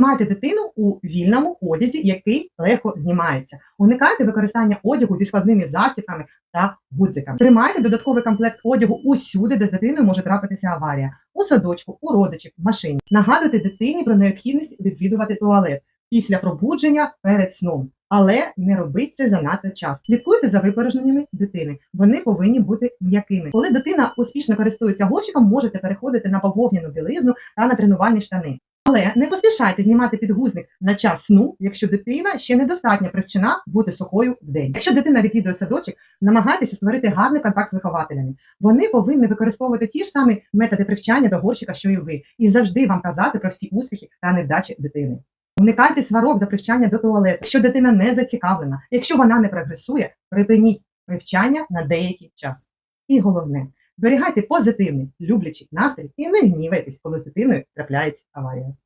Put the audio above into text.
Тримайте дитину у вільному одязі, який легко знімається. Уникайте використання одягу зі складними застібками та гудзиками. Тримайте додатковий комплект одягу усюди, де з дитиною може трапитися аварія. У садочку, у родичів, в машині. Нагадуйте дитині про необхідність відвідувати туалет після пробудження перед сном. Але не робіть це занадто часто. Слідкуйте за випорожненнями дитини. Вони повинні бути м'якими. Коли дитина успішно користується горщиком, можете переходити на бавовняну білизну та на тренувальні штани. Але не поспішайте знімати підгузник на час сну, якщо дитина ще недостатньо привчена бути сухою в день. Якщо дитина відвідує садочок, намагайтеся створити гарний контакт з вихователями. Вони повинні використовувати ті ж самі методи привчання до горщика, що і ви, і завжди вам казати про всі успіхи та невдачі дитини. Уникайте сварок за привчання до туалету. Якщо дитина не зацікавлена, якщо вона не прогресує, припиніть привчання на деякий час. І головне, зберігайте позитивний, люблячий настрій і не гнівайтесь, коли з дитиною трапляється аварія.